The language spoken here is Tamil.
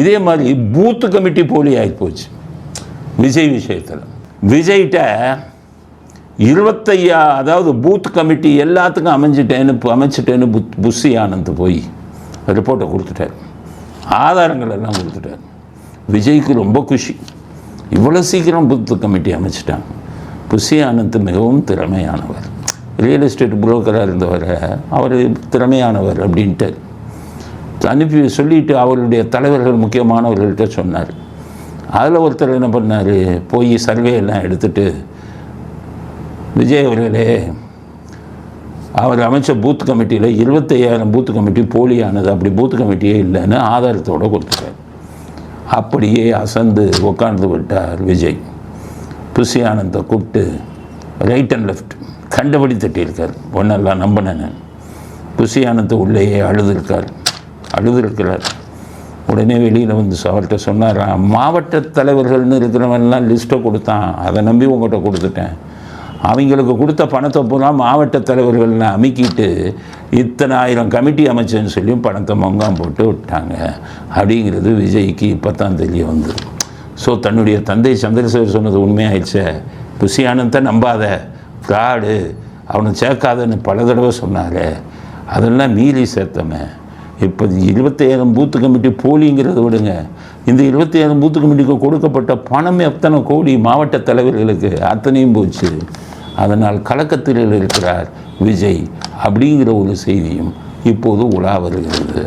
இதே மாதிரி பூத்து கமிட்டி போலி ஆகி போச்சு. விஜய் விஷயத்தில். விஜய்கிட்ட இருபத்தையா அதாவது பூத் கமிட்டி எல்லாத்துக்கும் அமைஞ்சிட்டேன்னு அமைச்சிட்டேன்னு புத் புஷி ஆனந்த் போய் ரிப்போர்ட்டை கொடுத்துட்டார். ஆதாரங்கள் எல்லாம் கொடுத்துட்டார். விஜய்க்கு ரொம்ப குஷி. இவ்வளோ சீக்கிரம் பூத் கமிட்டி அமைச்சிட்டாங்க. புஷி ஆனந்த் மிகவும் திறமையானவர். ரியல் எஸ்டேட் புரோக்கராக இருந்தவர் அவர் திறமையானவர் அப்படின்ட்டு அனுப்பி சொல்லிட்டு அவருடைய தலைவர்கள் முக்கியமானவர்கள்ட்ட சொன்னார். அதில் ஒருத்தர் என்ன பண்ணார்? போய் சர்வே எல்லாம் எடுத்துட்டு விஜய் அவர்களே அவர் அமைச்ச பூத் கமிட்டியில் இருபத்தையாயிரம் பூத் கமிட்டி போலியானது. அப்படி பூத் கமிட்டியே இல்லைன்னு ஆதாரத்தோடு கொடுத்துட்டார். அப்படியே அசந்து உட்கார்ந்து விட்டார் விஜய். புஷி ஆனந்தை கூப்பிட்டு ரைட் அண்ட் லெஃப்ட் கண்டபடி தட்டியிருக்கார். ஒன்றெல்லாம் நம்பினேன் புஷி ஆனந்த் உள்ளேயே அழுதுருக்கார். அழுதுருக்கிறார். உடனே வெளியில் வந்து அவர்கிட்ட சொன்னாராம் மாவட்ட தலைவர்கள்னு இருக்கிறவன்லாம் லிஸ்ட்டை கொடுத்தான். அதை நம்பி உங்கள்கிட்ட கொடுத்துட்டேன். அவங்களுக்கு கொடுத்த பணத்தை பூரா மாவட்ட தலைவர்கள்னு அமுக்கிட்டு இத்தனை ஆயிரம் கமிட்டி அமைச்சேன்னு சொல்லி பணத்தை மொங்காம் போட்டு விட்டாங்க. அப்படிங்கிறது விஜய்க்கு இப்போ தான் தெரிய வந்தது. ஸோ தன்னுடைய தந்தை சந்திரசேகர் சொன்னது உண்மையாயிடுச்சே. புஷி ஆனந்தை நம்பாத ஃப்ராடு. அவனை சேர்க்காதன்னு பல தடவை சொன்னார். அதெல்லாம் மீறி சேர்த்தமே இப்போ இருபத்தையாயிரம் பூத்து கமிட்டி போலிங்கிறத விடுங்க. இந்த இருபத்தையாயிரம் பூத்து கமிட்டிக்கு கொடுக்கப்பட்ட பணம் எத்தனை கோடி மாவட்ட தலைவர்களுக்கு? அத்தனையும் போச்சு. அதனால் கலக்கத்தில் இருக்கிறார் விஜய் அப்படிங்கிற ஒரு செய்தியும் இப்போது உலா வருகிறது.